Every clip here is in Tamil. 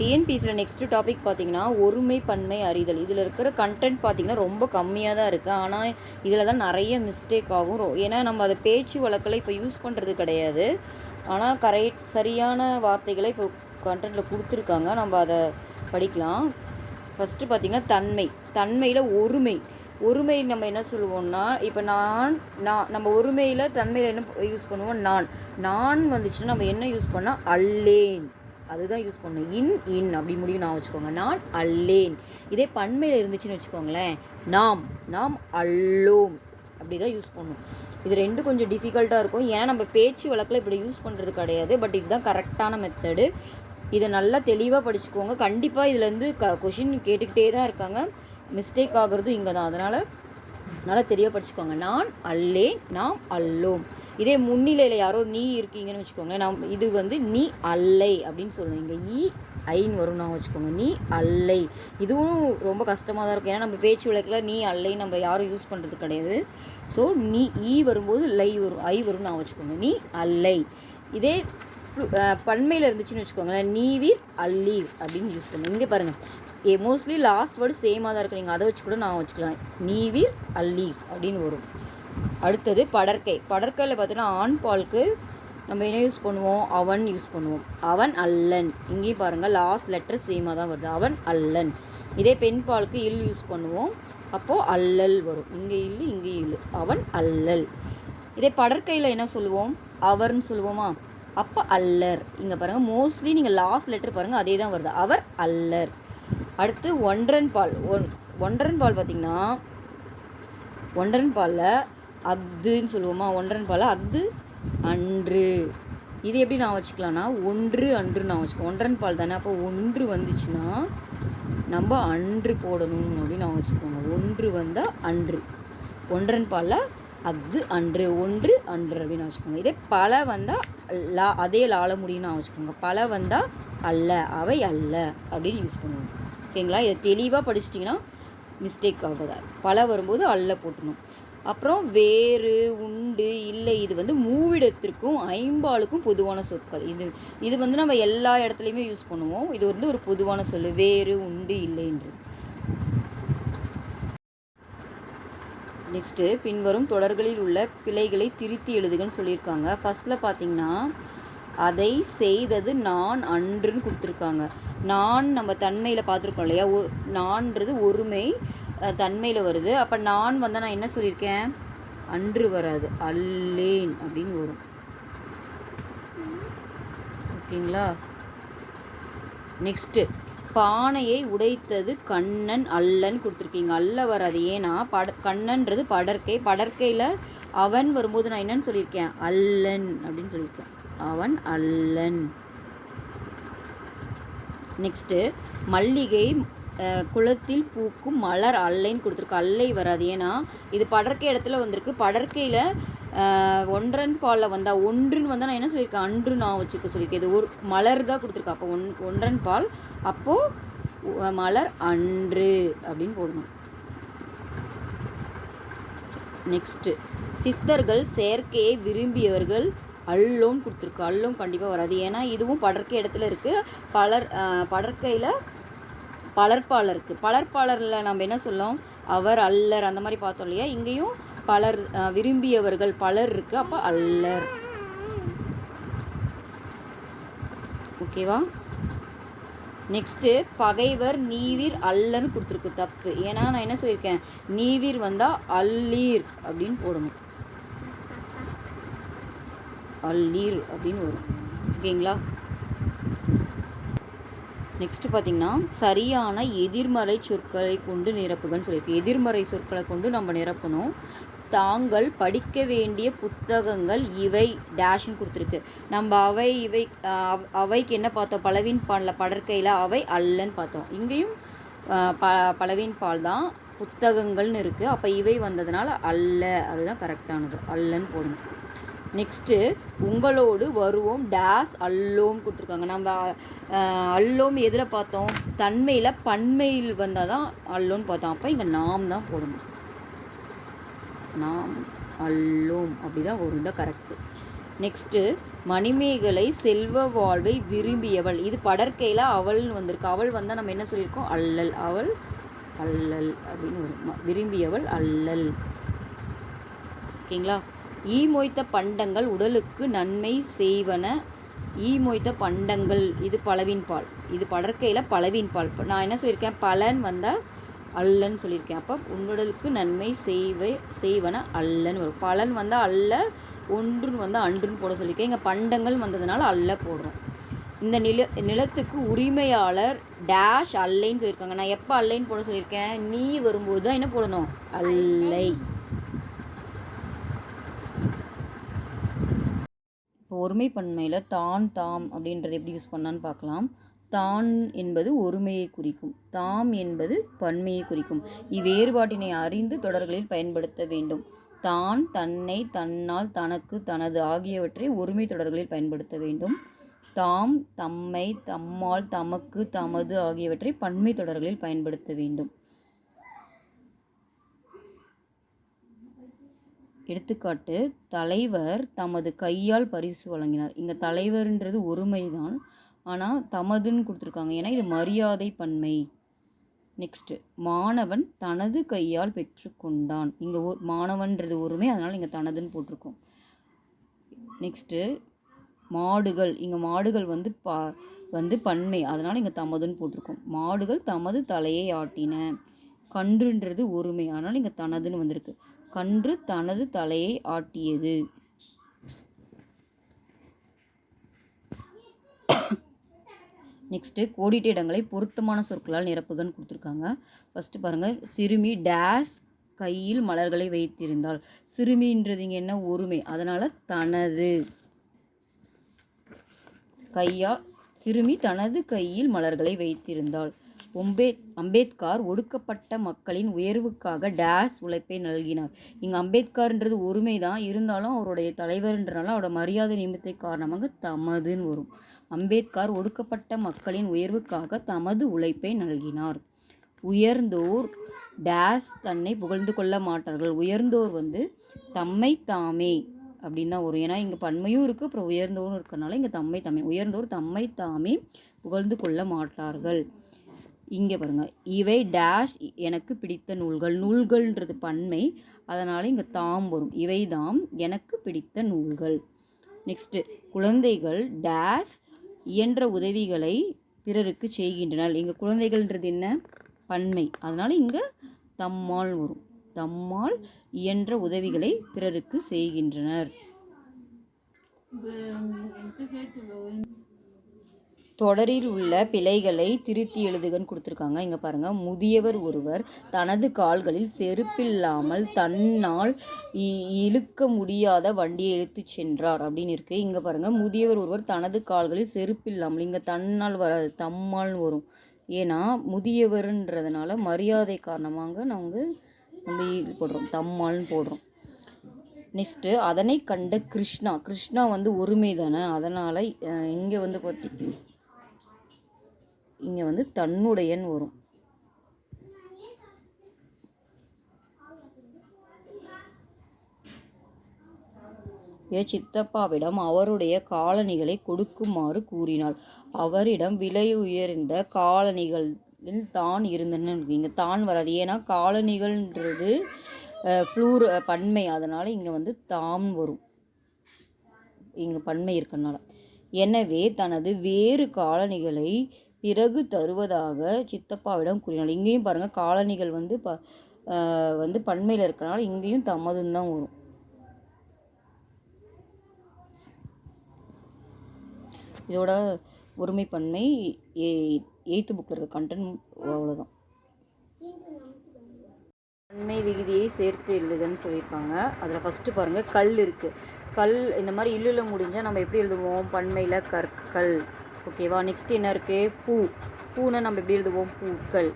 டிஎன்பிசியில் நெக்ஸ்ட்டு டாபிக் பார்த்தீங்கன்னா ஒருமை பன்மை அறிதல். இதில் இருக்கிற கண்டென்ட் பார்த்தீங்கன்னா ரொம்ப கம்மியாக தான் இருக்குது ஆனால் இதில் தான் நிறைய மிஸ்டேக் ஆகும். ஏன்னா நம்ம அதை பேச்சு வழக்கில் இப்போ யூஸ் பண்ணுறது கிடையாது. ஆனால் கரெக்ட் சரியான வார்த்தைகளை இப்போ கண்டென்ட்டில் கொடுத்துருக்காங்க. நம்ம அதை படிக்கலாம். ஃபஸ்ட்டு பார்த்தீங்கன்னா தன்மை. தன்மையில் ஒருமை. ஒருமை நம்ம என்ன சொல்லுவோம்னா இப்போ நான் நான் நம்ம ஒருமையில் தன்மையில் என்ன யூஸ் பண்ணுவோம்? நான். நான் வந்துச்சுன்னா நம்ம என்ன யூஸ் பண்ணால் அல்லேன். அதுதான் யூஸ் பண்ணணும். இன் இன் அப்படி முடியும் நான் வச்சுக்கோங்க. நான் அல்லேன். இதே பன்மையில் இருந்துச்சுன்னு வச்சுக்கோங்களேன். நாம் நாம் அல்லோம். அப்படி தான் யூஸ் பண்ணும் இது ரெண்டும் கொஞ்சம் டிஃபிகல்ட்டாக இருக்கும். ஏன்னா நம்ம பேச்சு வழக்கில் இப்படி யூஸ் பண்ணுறது கிடையாது. பட் இதுதான் கரெக்டான மெத்தடு இதை நல்லா தெளிவாக படிச்சுக்கோங்க. கண்டிப்பாக இதுலேருந்து க கொஷின் கேட்டுக்கிட்டே தான் இருக்காங்க. மிஸ்டேக் ஆகிறதும் இங்கே தான் அதனால் நல்லா தெரிய படிச்சுக்கோங்க. நான் அல்லேன் நாம் அல்லோம். இதே முன்னிலையில் யாரோ நீ இருக்கீங்கன்னு வச்சுக்கோங்களேன். நாம் இது வந்து நீ அல்லை அப்படின்னு சொல்லணும் இங்கே ஈ ஐன்னு வரும் நான் வச்சுக்கோங்க. நீ அல்லை. இதுவும் ரொம்ப கஷ்டமாக தான் இருக்கும். ஏன்னா நம்ம பேச்சு வழக்கில் நீ அல்லை நம்ம யாரும் யூஸ் பண்ணுறது கிடையாது. ஸோ நீ ஈ வரும்போது லை வரும் ஐ வரும் நான் வச்சுக்கோங்க. நீ அல்லை. இதே பன்மையில் இருந்துச்சுன்னு வச்சுக்கோங்களேன். நீவீர் அல்லீர் அப்படின்னு யூஸ் பண்ணுங்க. இங்கே பாருங்கள் ஏ மோஸ்ட்லி லாஸ்ட் வேர்டு சேமாக தான் இருக்கு. நீங்கள் அதை வச்சு கூட நான் வச்சுக்கலாம். நீவீர் அல்லீர் அப்படின்னு வரும். அடுத்தது படற்கை. படற்கையில் பார்த்தீங்கன்னா ஆண் பாலுக்கு நம்ம என்ன யூஸ் பண்ணுவோம்? அவன் யூஸ் பண்ணுவோம். அவன் அல்லன். இங்கேயும் பாருங்கள் லாஸ்ட் லெட்டர் சேமாக தான் வருது. அவன் அல்லன். இதே பெண் பாலுக்கு இல் யூஸ் பண்ணுவோம். அப்போது அல்லல் வரும். இங்கே இல்லு இங்கே இல்லு அவன் அல்லல். இதே படற்கையில் என்ன சொல்லுவோம்? அவர்னு சொல்லுவோமா? அப்போ அல்லர். இங்கே பாருங்கள் மோஸ்ட்லி நீங்கள் லாஸ்ட் லெட்டர் பாருங்கள் அதே தான் வருது. அவர் அல்லர். அடுத்து ஒன்றன் பால் ஒன் ஒன்றன் பால் பார்த்திங்கன்னா ஒன்றன் பாலில் அக்துன்னு சொல்லுவோமா? ஒன்றன் பாலில் அக்து அன்று. இது எப்படி நான் வச்சுக்கலாம்னா ஒன்று அன்று நான் வச்சுக்கோ ஒன்றன் பால் தானே? அப்போ ஒன்று வந்துச்சுன்னா நம்ம அன்று போடணும் அப்படின்னு நான் வச்சுக்கோங்க ஒன்று வந்தால் அன்று. ஒன்றன் பாலில் அஃது அன்று ஒன்று அன்று அப்படின்னு வச்சுக்கோங்க. இதே பல வந்தால் லா அதே லால முடியும்னு வச்சுக்கோங்க. பல வந்தால் அல்ல அவை அல்ல அப்படின்னு யூஸ் பண்ணுவோம். ஓகேங்களா இதை தெளிவாக படிச்சிட்டிங்கன்னா மிஸ்டேக் ஆகாது. பல வரும்போது அல்ல போட்டணும் அப்புறம் வேறு உண்டு இல்லை இது வந்து மூவிடத்திற்கும் ஐம்பாலுக்கும் பொதுவான சொற்கள். இது இது வந்து நம்ம எல்லா இடத்துலையுமே யூஸ் பண்ணுவோம். இது வந்து ஒரு பொதுவான சொல். வேறு உண்டு இல்லைன்றது. நெக்ஸ்ட்டு பின்வரும் தொடர்களில் உள்ள பிழைகளை திருத்தி எழுதுகன்னு சொல்லியிருக்காங்க. ஃபஸ்ட்டில் பார்த்தீங்கன்னா அதை செய்தது நான் அன்றுன்னு கொடுத்துருக்காங்க. நான் நம்ம தன்மையில் பார்த்துருக்கோம் இல்லையா? ஒரு நான்றது ஒருமை தன்மையில் வருது. அப்போ நான் வந்தால் நான் என்ன சொல்லியிருக்கேன்? அன்று வராது அல்லேன் அப்படின்னு வரும். ஓகேங்களா? நெக்ஸ்ட்டு பானையை உடைத்தது கண்ணன் அல்லன் கொடுத்துருக்கீங்க. அல்ல வராது ஏன்னா பட கண்ணன்றது படற்கை. படற்கையில் அவன் வரும்போது நான் என்னன்னு சொல்லியிருக்கேன்? அல்லன் அப்படின்னு சொல்லியிருக்கேன். அவன் அல்லன். நெக்ஸ்ட்டு மல்லிகை குளத்தில் பூக்கும் மலர் அல்லைன்னு கொடுத்துருக்கு. அல்லை வராது ஏன்னா இது படற்கை இடத்துல வந்திருக்கு. படற்கையில் ஒன்றன் பாலில் வந்தால் ஒன்றுன்னு வந்தால் நான் என்ன சொல்லியிருக்கேன்? அன்று நான் வச்சுக்க சொல்லியிருக்கேன். இது ஒரு மலர் தான் கொடுத்துருக்கேன் அப்போ ஒன் ஒன்றன் பால் அப்போது மலர் அன்று அப்படின்னு போடணும். நெக்ஸ்ட்டு சித்தர்கள் செயற்கையை விரும்பியவர்கள் அல்லோன்னு கொடுத்துருக்கு. அல்லோம் கண்டிப்பாக வராது. ஏன்னா இதுவும் படற்கை இடத்துல இருக்குது பலர் படற்கையில் பலர்பாளர் இருக்குது பலர்பாளரில் நம்ம என்ன சொல்லோம் அவர் அல்லர் அந்த மாதிரி பார்த்தோம் இல்லையா? இங்கேயும் பலர் விரும்பியவர்கள் பலர் இருக்குது அப்போ அல்லர். ஓகேவா? நெக்ஸ்ட்டு பகைவர் நீவீர் அல்லன்னு கொடுத்துருக்கு தப்பு. ஏன்னா நான் என்ன சொல்லியிருக்கேன்? நீவீர் வந்தால் அல்லீர் அப்படின்னு போடணும். அல்லீர் அப்படின்னு வரும். ஓகேங்களா? நெக்ஸ்ட்டு பார்த்தீங்கன்னா சரியான எதிர்மறை சொற்களை கொண்டு நிரப்புகன்னு சொல்லியிருக்கு. எதிர்மறை சொற்களை கொண்டு நம்ம நிரப்பணும். தாங்கள் படிக்க வேண்டிய புத்தகங்கள் இவை டேஷ்னு கொடுத்துருக்கு. நம்ம அவை இவை அவ்- அவைக்கு என்ன பார்த்தோம்? பலவின் பாலில் படற்கையில் அவை அல்லன்னு பார்த்தோம். இங்கேயும் ப பலவின் பால் தான் புத்தகங்கள்னு இருக்குது அப்போ இவை வந்ததுனால அல்ல. அதுதான் கரெக்டானது அல்லன்னு போடணும் நெக்ஸ்ட்டு உங்களோடு வருவோம். டேஸ் அல்லோம் கொடுத்துருக்காங்க. நம்ம அல்லோம் எதில் பார்த்தோம்? தன்மையில் பன்மையில் வந்தால் தான் அல்லோன்னு பார்த்தோம். அப்போ இங்கே நாம் தான் போடணும். நாம் அல்லோம் அப்படிதான் வரும் தான் கரெக்டு நெக்ஸ்ட்டு மணிமேகலை செல்வ வாழ்வை விரும்பியவள். இது படற்கையில் அவள்னு வந்திருக்கு. அவள் வந்தால் நம்ம என்ன சொல்லியிருக்கோம்? அல்லல். அவள் அல்லல் அப்படின்னு வரும் விரும்பியவள் அல்லல். ஓகேங்களா? ஈ மொய்த்த பண்டங்கள் உடலுக்கு நன்மை செய்வன. ஈ மொய்த்த பண்டங்கள் இது பலவின் பால் இது படற்கையில் பலவின் பால் நான் என்ன சொல்லியிருக்கேன்? பலன் வந்தால் அல்லன்னு சொல்லியிருக்கேன். அப்போ உன்னுடலுக்கு நன்மை செய்வை செய்வன அல்லன்னு வரும். பலன் வந்தால் அல்ல ஒன்றுன்னு வந்தால் அன்றுன்னு போட சொல்லியிருக்கேன். இங்கே பண்டங்கள் வந்ததுனால அல்ல போடுறோம். இந்த நில நிலத்துக்கு உரிமையாளர் டேஷ் அல்லைன்னு சொல்லியிருக்காங்க. நான் எப்போ அல்லைன்னு போட சொல்லியிருக்கேன்? நீ வரும்போது தான் என்ன போடணும்? அல்லை. இப்போ ஒருமைப்பன்மையில் தான் தாம் அப்படின்றது எப்படி யூஸ் பண்ணான்னு பார்க்கலாம். தான் என்பது ஒருமையை குறிக்கும் தாம் என்பது பன்மையை குறிக்கும். இவ்வேறுபாட்டினை அறிந்து தொடர்களில் பயன்படுத்த வேண்டும். தான் தன்னை தன்னால் தனக்கு தனது ஆகியவற்றை ஒருமை தொடர்களில் பயன்படுத்த வேண்டும். தாம் தம்மை தம்மால் தமக்கு தமது ஆகியவற்றை பன்மை தொடர்களில் பயன்படுத்த வேண்டும். எடுத்துக்காட்டு தலைவர் தமது கையால் பரிசு வழங்கினார். இங்கே தலைவர்ன்றது ஒருமைதான். ஆனால் தமதுன்னு கொடுத்துருக்காங்க. ஏன்னா இது மரியாதை பன்மை நெக்ஸ்ட்டு மாணவன் தனது கையால் பெற்றுக்கொண்டான். இங்கே ஒரு மாணவன்றது ஒருமே அதனால் இங்கே தனதுன்னு போட்டிருக்கோம். நெக்ஸ்ட்டு மாடுகள். இங்கே மாடுகள் வந்து பா வந்து பன்மை. அதனால் இங்கே தமதுன்னு போட்டிருக்கோம். மாடுகள் தமது தலையை ஆட்டின. கன்றுன்றது ஒருமை. அதனால் இங்கே தனதுன்னு வந்திருக்கு. கன்று தனது தலையை ஆட்டியது. நெக்ஸ்ட்டு கோடிட்ட இடங்களை பொருத்தமான சொற்களால் நிரப்புகன்னு கொடுத்துருக்காங்க. ஃபஸ்ட்டு பாருங்கள் சிறுமி டேஸ் கையில் மலர்களை வைத்திருந்தால் சிறுமின்றதுங்க என்ன? ஒருமை. அதனால் தனது கையால் சிறுமி தனது கையில் மலர்களை வைத்திருந்தாள். ஒம்பே அம்பேத்கார் ஒடுக்கப்பட்ட மக்களின் உயர்வுக்காக டேஸ் உழைப்பை நல்கினார். இங்கே அம்பேத்கர்ன்றது ஒருமை தான் இருந்தாலும் அவருடைய தலைவர்ன்றனால அவரோட மரியாதை நிமித்தை காரணமாக தமதுன்னு வரும். அம்பேத்கர் ஒடுக்கப்பட்ட மக்களின் உயர்வுக்காக தமது உழைப்பை நல்கினார். உயர்ந்தோர் டேஸ் தன்னை புகழ்ந்து கொள்ள மாட்டார்கள். உயர்ந்தோர் வந்து தம்மை தாமே அப்படின்னு தான் வரும். ஏன்னா இங்கே பன்மையும் இருக்குது அப்புறம் உயர்ந்தோரும் இருக்கிறனால இங்கே தம்மை தாமே உயர்ந்தோர் தம்மை தாமே புகழ்ந்து கொள்ள மாட்டார்கள். இங்கே பாருங்கள் இவை டேஷ் எனக்கு பிடித்த நூல்கள். நூல்கள்ன்றது பன்மை. அதனால் இங்கே தாம் வரும். இவை தாம் எனக்கு பிடித்த நூல்கள். நெக்ஸ்ட்டு குழந்தைகள் டேஷ் இயன்ற உதவிகளை பிறருக்கு செய்கின்றனர். இங்கே குழந்தைகள்ன்றது என்ன? பன்மை. அதனால் இங்கே தம்மால் வரும். தம்மால் இயன்ற உதவிகளை பிறருக்கு செய்கின்றனர். தொடரில் உள்ள பிழைகளை திருத்தி எழுதுகன்னு கொடுத்துருக்காங்க. இங்கே பாருங்கள் முதியவர் ஒருவர் தனது கால்களில் செருப்பில்லாமல் தன்னால் இ- இழுக்க முடியாத வண்டியை இழுத்துச் சென்றார் அப்படின்னு இருக்குது இங்கே பாருங்கள் முதியவர் ஒருவர் தனது கால்களில் செருப்பில்லாமல் இங்கே தன்னால் வராது தம்மால் வரும். ஏன்னா முதியவர்ன்றதுனால மரியாதை காரணமாக நாங்கள் நம்ம போடுறோம். தம்மால்னு போடுறோம். நெக்ஸ்ட்டு அதனை கண்ட கிருஷ்ணா. கிருஷ்ணா வந்து ஒருமை தானே அதனால் இங்கே வந்து பார்த்தி இங்கே வந்து தன்னுடையன் வரும். ஏ சித்தப்பாவிடம் அவருடைய காலணிகளை கொடுக்குமாறு கூறினாள். அவரிடம் விலை உயர்ந்த காலணிகளில் தான் இருந்தன. இங்கே தான் வராது. ஏன்னா காலணிகள்ன்றது ஃப்ளூர் பன்மை. அதனால் இங்கே வந்து தான் வரும். இங்கே பன்மை இருக்கனால. எனவே தனது வேறு காலணிகளை பிறகு தருவதாக சித்தப்பாவிடம் கூறினாள். இங்கேயும் பாருங்கள் காலணிகள் வந்து ப வந்து பன்மையில் இருக்கிறனால இங்கேயும் தமதுன்னு தான் வரும். இதோட ஒருமைப்பன்மை ஏ எயித்து புக்கில் இருக்க கண்டென்ட் அவ்வளோதான் பன்மை விகுதியை சேர்த்து எழுதுதுன்னு சொல்லியிருக்காங்க. அதில் ஃபஸ்ட்டு பாருங்கள் கல் இருக்குது கல் இந்த மாதிரி இல்லுல முடிஞ்சால் நம்ம எப்படி எழுதுவோம்? பன்மையில் கற்கள். ஓகேவா? நெக்ஸ்ட் என்ன இருக்குது பூ. பூனை நம்ம எப்படி எழுதுவோம்? பூக்கள்.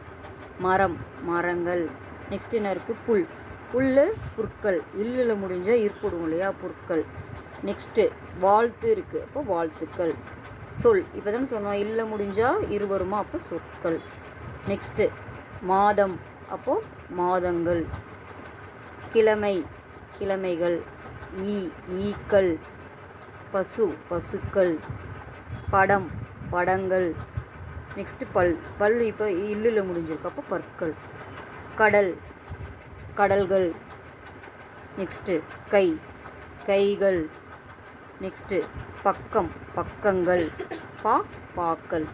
மரம் மரங்கள். நெக்ஸ்ட் என்ன இருக்குது புல். புல் புற்கள். இல்லில் முடிஞ்சால் இருப்பிடும் இல்லையா? புற்கள். நெக்ஸ்ட்டு வாழ்த்து இருக்குது அப்போ வாழ்த்துக்கள். சொல். இப்போ தானே சொன்னோம். இல்லை முடிஞ்சால் இருவருமா? அப்போ சொற்கள். நெக்ஸ்ட்டு மாதம். அப்போது மாதங்கள். கிழமை. கிழமைகள். ஈ ஈக்கள். பசு பசுக்கள். படம். படங்கள். நெக்ஸ்ட்டு பல் பல் இப்போ இல்லில் முடிஞ்சிருக்கு. அப்போ பற்கள். கடல் கடல்கள். நெக்ஸ்ட்டு கை கைகள். நெக்ஸ்ட்டு பக்கம் பக்கங்கள். பா பாக்கள்.